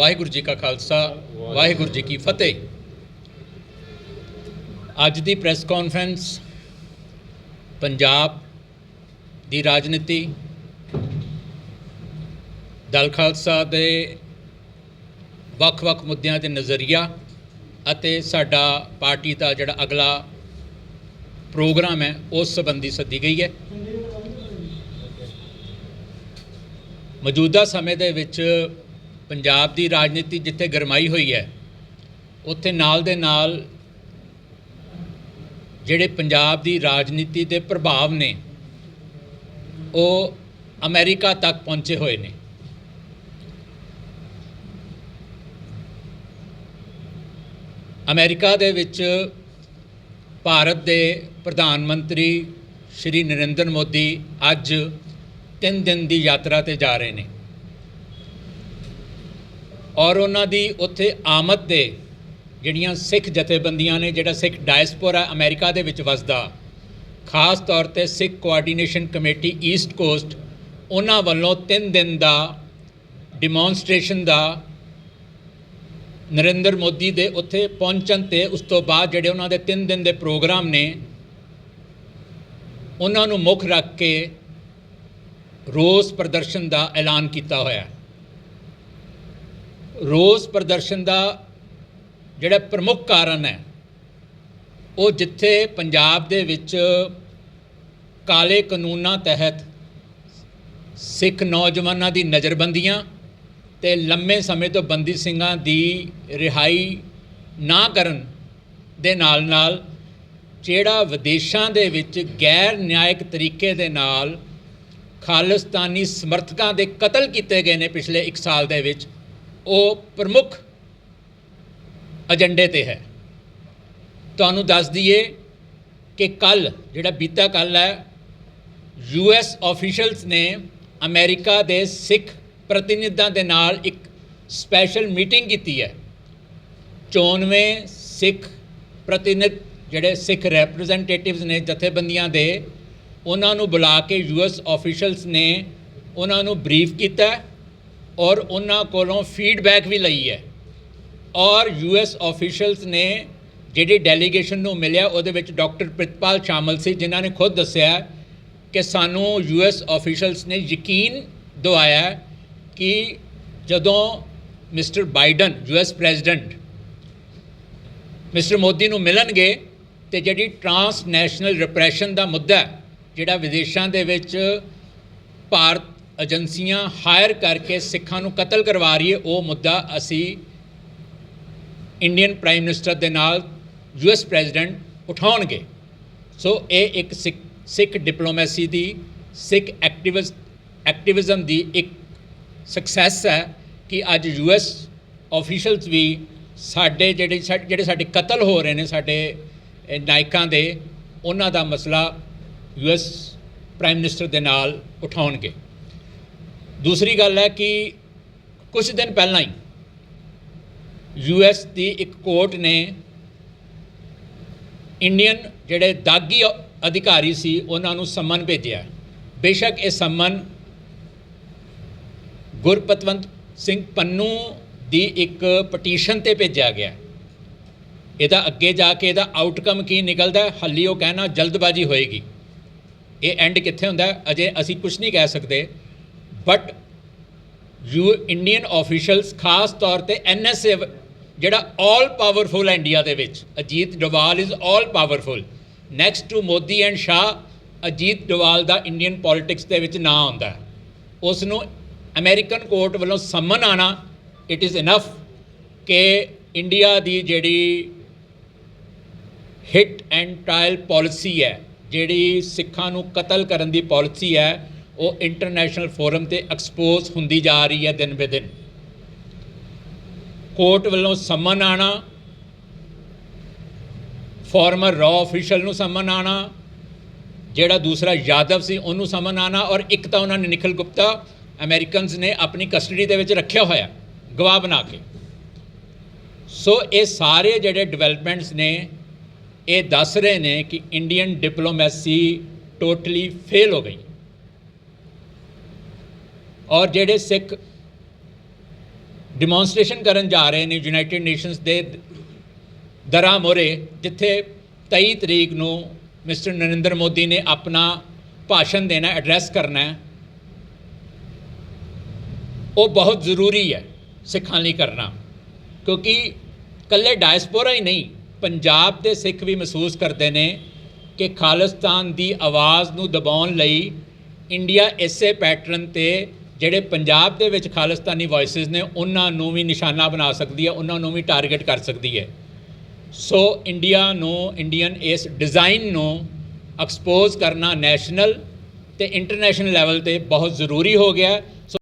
ਵਾਹਿਗੁਰੂ ਜੀ ਕਾ ਖਾਲਸਾ, ਵਾਹਿਗੁਰੂ ਜੀ ਕੀ ਫਤਿਹ। ਅੱਜ ਦੀ ਪ੍ਰੈਸ ਕਾਨਫਰੰਸ ਪੰਜਾਬ ਦੀ ਰਾਜਨੀਤੀ, ਦਲ ਖਾਲਸਾ ਦੇ ਵੱਖ-ਵੱਖ ਮੁੱਦਿਆਂ 'ਤੇ ਨਜ਼ਰੀਆ ਅਤੇ ਸਾਡਾ ਪਾਰਟੀ ਦਾ ਜਿਹੜਾ ਅਗਲਾ ਪ੍ਰੋਗਰਾਮ ਹੈ, ਉਸ ਸੰਬੰਧੀ ਸੱਦੀ ਗਈ ਹੈ। ਮੌਜੂਦਾ ਸਮੇਂ ਦੇ ਵਿੱਚ ਪੰਜਾਬ ਦੀ ਰਾਜਨੀਤੀ ਜਿੱਥੇ ਗਰਮਾਈ ਹੋਈ ਹੈ, ਉੱਥੇ ਨਾਲ ਦੇ ਨਾਲ ਜਿਹੜੇ ਪੰਜਾਬ ਦੀ ਰਾਜਨੀਤੀ ਦੇ ਪ੍ਰਭਾਵ ਨੇ, ਉਹ ਅਮਰੀਕਾ ਤੱਕ ਪਹੁੰਚੇ ਹੋਏ ਨੇ। ਅਮਰੀਕਾ ਦੇ ਵਿੱਚ ਭਾਰਤ ਦੇ ਪ੍ਰਧਾਨ ਮੰਤਰੀ ਸ਼੍ਰੀ ਨਰਿੰਦਰ ਮੋਦੀ ਅੱਜ 3 ਦਿਨ ਦੀ ਯਾਤਰਾ ਤੇ ਜਾ ਰਹੇ ਨੇ। ਔਰ ਉਹਨਾਂ ਦੀ ਉੱਥੇ ਆਮਦ ਦੇ ਜਿਹੜੀਆਂ ਸਿੱਖ ਜਥੇਬੰਦੀਆਂ ਨੇ, ਜਿਹੜਾ ਸਿੱਖ ਡਾਇਸਪੋਰਾ ਅਮਰੀਕਾ ਦੇ ਵਿੱਚ ਵਸਦਾ, ਖਾਸ ਤੌਰ ਤੇ Sikh Coordination Committee East Coast ਉਹਨਾਂ ਵੱਲੋਂ 3 ਦਿਨ ਦਾ ਡਿਮੋਨਸਟ੍ਰੇਸ਼ਨ ਦਾ ਨਰਿੰਦਰ ਮੋਦੀ ਦੇ ਉੱਥੇ ਪਹੁੰਚਣ ਤੇ ਉਸ ਤੋਂ ਬਾਅਦ ਜਿਹੜੇ ਉਹਨਾਂ ਦੇ 3 ਦਿਨ ਦੇ ਪ੍ਰੋਗਰਾਮ ਨੇ, ਉਹਨਾਂ ਨੂੰ ਮੁੱਖ ਰੱਖ ਕੇ ਰੋਸ ਪ੍ਰਦਰਸ਼ਨ ਦਾ ਐਲਾਨ ਕੀਤਾ ਹੋਇਆ। ਹੈ ਰੋਸ ਪ੍ਰਦਰਸ਼ਨ ਦਾ ਜਿਹੜਾ ਪ੍ਰਮੁੱਖ ਕਾਰਨ ਹੈ, ਉਹ ਜਿੱਥੇ ਪੰਜਾਬ ਦੇ ਵਿੱਚ ਕਾਲੇ ਕਾਨੂੰਨਾਂ ਤਹਿਤ ਸਿੱਖ ਨੌਜਵਾਨਾਂ ਦੀ ਨਜ਼ਰਬੰਦੀਆਂ ਤੇ ਲੰਮੇ ਸਮੇਂ ਤੋਂ ਬੰਦੀ ਸਿੰਘਾਂ ਦੀ ਰਿਹਾਈ ਨਾ ਕਰਨ ਦੇ ਨਾਲ ਨਾਲ ਜਿਹੜਾ ਵਿਦੇਸ਼ਾਂ ਦੇ ਵਿੱਚ ਗੈਰ ਨਿਆਇਕ ਤਰੀਕੇ ਦੇ ਨਾਲ ਖਾਲਿਸਤਾਨੀ ਸਮਰਥਕਾਂ ਦੇ ਕਤਲ ਕੀਤੇ ਗਏ ਨੇ ਪਿਛਲੇ 1 ਸਾਲ ਦੇ ਵਿੱਚ ਉਹ ਪ੍ਰਮੁੱਖ ਏਜੰਡੇ ਤੇ ਹੈ। ਤੁਹਾਨੂੰ ਦੱਸ ਦਈਏ ਕਿ ਕੱਲ ਜਿਹੜਾ ਬੀਤਾ ਕੱਲ ਹੈ ਯੂਐਸ ਆਫੀਸ਼ੀਅਲਸ ਨੇ ਅਮਰੀਕਾ ਦੇ ਸਿੱਖ ਪ੍ਰਤੀਨਿਧਾਂ ਦੇ ਨਾਲ ਇੱਕ ਸਪੈਸ਼ਲ ਮੀਟਿੰਗ ਕੀਤੀ ਹੈ। 94 ਸਿੱਖ ਪ੍ਰਤੀਨਿਧ ਜਿਹੜੇ ਸਿੱਖ ਰੈਪਰੈਜ਼ੈਂਟੇਟਿਵਸ ਨੇ ਜਥੇਬੰਦੀਆਂ ਦੇ, ਉਹਨਾਂ ਨੂੰ ਬੁਲਾ ਕੇ ਯੂਐਸ ਆਫੀਸ਼ੀਅਲਸ ਨੇ ਉਹਨਾਂ ਨੂੰ ਬਰੀਫ ਕੀਤਾ। ਔਰ ਉਹਨਾਂ ਕੋਲੋਂ ਫੀਡਬੈਕ ਵੀ ਲਈ ਹੈ। ਔਰ ਯੂਐਸ ਆਫੀਸ਼ੀਅਲਸ ਨੇ ਜਿਹੜੀ ਡੈਲੀਗੇਸ਼ਨ ਨੂੰ ਮਿਲਿਆ, ਉਹਦੇ ਵਿੱਚ ਡਾਕਟਰ ਪ੍ਰਿਤਪਾਲ ਸ਼ਾਮਲ ਸੀ, ਜਿਨ੍ਹਾਂ ਨੇ ਖੁਦ ਦੱਸਿਆ ਕਿ ਸਾਨੂੰ ਯੂਐਸ ਆਫੀਸ਼ੀਅਲਸ ਨੇ ਯਕੀਨ ਦਵਾਇਆ ਕਿ ਜਦੋਂ Mister Biden US President Mister Modi ਨੂੰ ਮਿਲਣਗੇ ਤੇ ਜਿਹੜੀ ਟਰਾਂਸਨੈਸ਼ਨਲ ਰਿਪਰੈਸ਼ਨ ਦਾ ਮੁੱਦਾ ਜਿਹੜਾ ਵਿਦੇਸ਼ਾਂ ਦੇ ਵਿੱਚ ਭਾਰਤ ਏਜੰਸੀਆਂ ਹਾਇਰ ਕਰਕੇ ਸਿੱਖਾਂ ਨੂੰ ਕਤਲ ਕਰਵਾ ਰਹੀ ਹੈ, ਉਹ ਮੁੱਦਾ ਅਸੀਂ ਇੰਡੀਅਨ ਪ੍ਰਾਈਮ ਮਿਨਿਸਟਰ ਦੇ ਨਾਲ ਯੂਐਸ ਪ੍ਰੈਜ਼ੀਡੈਂਟ ਉਠਾਉਣਗੇ। ਸੋ ਇਹ ਇੱਕ ਸਿੱਖ ਸਿੱਖ ਡਿਪਲੋਮੈਸੀ ਦੀ, ਸਿੱਖ ਐਕਟਿਵਿਸਟ ਐਕਟਿਵਿਜ਼ਮ ਦੀ ਇੱਕ ਸਕਸੈਸ ਹੈ ਕਿ ਅੱਜ ਯੂਐਸ ਆਫੀਸ਼ੀਅਲਸ ਵੀ ਸਾਡੇ ਜਿਹੜੇ ਜਿਹੜੇ ਸਾਡੇ ਕਤਲ ਹੋ ਰਹੇ ਨੇ, ਸਾਡੇ ਨਾਇਕਾਂ ਦੇ, ਉਹਨਾਂ ਦਾ ਮਸਲਾ ਯੂਐਸ ਪ੍ਰਾਈਮ ਮਿਨਿਸਟਰ ਦੇ ਨਾਲ ਉਠਾਉਣਗੇ। ਦੂਸਰੀ ਗੱਲ ਹੈ ਕਿ ਕੁਝ ਦਿਨ ਪਹਿਲਾਂ ਹੀ ਯੂਐਸ ਦੀ ਇੱਕ ਕੋਰਟ ਨੇ ਇੰਡੀਅਨ ਜਿਹੜੇ ਦਾਗੀ ਅਧਿਕਾਰੀ ਸੀ ਉਹਨਾਂ ਨੂੰ ਸੰਮਨ ਭੇਜਿਆ ਬੇਸ਼ੱਕ ਇਹ ਸੰਮਨ ਗੁਰਪਤਵੰਤ ਸਿੰਘ ਪੰਨੂ ਦੀ ਇੱਕ ਪਟੀਸ਼ਨ ਤੇ ਭੇਜਿਆ ਗਿਆ ਇਹਦਾ ਅੱਗੇ ਜਾ ਕੇ ਇਹਦਾ ਆਊਟਕਮ ਕੀ ਨਿਕਲਦਾ ਹੈ, ਹਾਲੀ ਉਹ ਕਹਿਣਾ ਜਲਦਬਾਜ਼ੀ ਹੋਏਗੀ। ਇਹ ਐਂਡ ਕਿੱਥੇ ਹੁੰਦਾ ਅਜੇ ਅਸੀਂ ਕੁਝ ਨਹੀਂ ਕਹਿ ਸਕਦੇ। ਬਟ ਯੂ ਇੰਡੀਅਨ ਆਫੀਸ਼ੀਅਲਸ ਖਾਸ ਤੌਰ ਤੇ ਐਨਐਸਏ ਜਿਹੜਾ ਆਲ ਪਾਵਰਫੁਲ ਹੈ ਇੰਡੀਆ ਦੇ ਵਿੱਚ Ajit Doval is all powerful next to Modi and Shah Ajit Doval the Indian politics ਦੇ ਵਿੱਚ ਨਾਂ ਆਉਂਦਾ ਉਸ ਨੂੰ ਅਮਰੀਕਨ ਕੋਰਟ ਵੱਲੋਂ ਸੰਮਨ ਆਣਾ ਇਟ ਇਜ਼ ਇਨਫ ਕਿ ਇੰਡੀਆ ਦੀ ਜਿਹੜੀ ਹਿੱਟ ਐਂਡ ਟ੍ਰਾਇਲ ਪਾਲਿਸੀ ਹੈ ਜਿਹੜੀ ਸਿੱਖਾਂ ਨੂੰ ਕਤਲ ਕਰਨ ਦੀ ਪਾਲਿਸੀ ਹੈ ਉਹ ਇੰਟਰਨੈਸ਼ਨਲ ਫੋਰਮ ਤੇ ਐਕਸਪੋਜ਼ ਹੁੰਦੀ ਜਾ ਰਹੀ ਹੈ ਦਿਨ ਬੇ ਦਿਨ। ਕੋਰਟ ਵੱਲੋਂ ਸਮਨ ਆਣਾ ਫਾਰਮਰ ਰਾ ਅਫੀਸ਼ੀਅਲ ਨੂੰ ਸਮਨ ਆਣਾ, ਜਿਹੜਾ ਦੂਸਰਾ ਯਾਦਵ ਸੀ ਉਹਨੂੰ ਸਮਨ ਆਣਾ ਔਰ ਇੱਕ ਤਾਂ ਉਹਨਾਂ ਨੇ ਨਿਖਿਲ ਗੁਪਤਾ ਅਮਰੀਕਨਸ ਨੇ ਆਪਣੀ ਕਸਟਡੀ ਦੇ ਵਿੱਚ ਰੱਖਿਆ ਹੋਇਆ, ਗਵਾਹ ਬਣਾ ਕੇ। ਸੋ ਇਹ ਸਾਰੇ ਜਿਹੜੇ ਡਿਵੈਲਪਮੈਂਟਸ ਨੇ, ਇਹ ਦੱਸ ਰਹੇ ਨੇ ਕਿ ਇੰਡੀਅਨ ਡਿਪਲੋਮੈਸੀ ਟੋਟਲੀ ਫੇਲ ਹੋ ਗਈ। ਔਰ ਜਿਹੜੇ ਸਿੱਖ ਡਿਮੋਨਸਟ੍ਰੇਸ਼ਨ ਕਰਨ ਜਾ ਰਹੇ ਨੇ ਯੂਨਾਈਟਿਡ ਨੇਸ਼ਨਸ ਦੇ ਦਰਾਂ ਮੋਰੇ ਜਿੱਥੇ 23 ਤਰੀਕ ਨੂੰ ਮਿਸਟਰ ਨਰਿੰਦਰ ਮੋਦੀ ਨੇ ਆਪਣਾ ਭਾਸ਼ਣ ਦੇਣਾ ਐਡਰੈਸ ਕਰਨਾ ਹੈ, ਉਹ ਬਹੁਤ ਜ਼ਰੂਰੀ ਹੈ ਸਿੱਖਾਂ ਲਈ ਕਰਨਾ। ਕਿਉਂਕਿ ਕੱਲੇ ਡਾਇਸਪੋਰਾ ਹੀ ਨਹੀਂ, ਪੰਜਾਬ ਦੇ ਸਿੱਖ ਵੀ ਮਹਿਸੂਸ ਕਰਦੇ ਨੇ ਕਿ ਖਾਲਿਸਤਾਨ ਦੀ ਆਵਾਜ਼ ਨੂੰ ਦਬਾਉਣ ਲਈ ਇੰਡੀਆ ਇਸੇ ਪੈਟਰਨ ਤੇ ਜਿਹੜੇ ਪੰਜਾਬ ਦੇ ਵਿੱਚ ਖਾਲਿਸਤਾਨੀ ਵੌਇਸਸ ਨੇ, ਉਹਨਾਂ ਨੂੰ ਵੀ ਨਿਸ਼ਾਨਾ ਬਣਾ ਸਕਦੀ ਹੈ, ਉਹਨਾਂ ਨੂੰ ਵੀ ਟਾਰਗੇਟ ਕਰ ਸਕਦੀ ਹੈ। ਸੋ ਇੰਡੀਆ ਨੂੰ ਇੰਡੀਅਨ ਇਸ ਡਿਜ਼ਾਈਨ ਨੂੰ ਐਕਸਪੋਜ਼ ਕਰਨਾ ਨੈਸ਼ਨਲ ਤੇ ਇੰਟਰਨੈਸ਼ਨਲ ਲੈਵਲ ਤੇ ਬਹੁਤ ਜ਼ਰੂਰੀ ਹੋ ਗਿਆ।